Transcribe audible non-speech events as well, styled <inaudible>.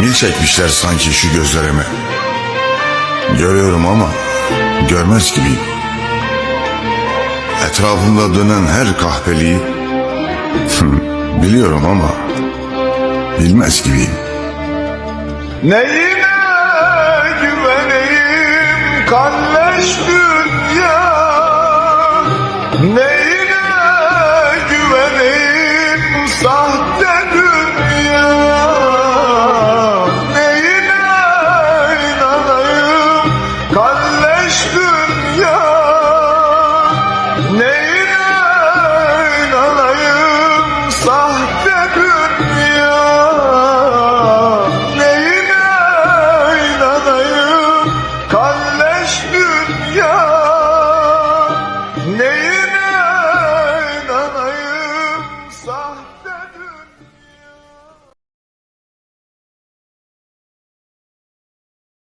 Mil çekmişler sanki şu gözlerime. Görüyorum ama görmez gibiyim. Etrafımda dönen her kahpeliği <laughs> biliyorum ama bilmez gibiyim. Neyine güveneyim kardeş dünya? Neyine düştüm ya.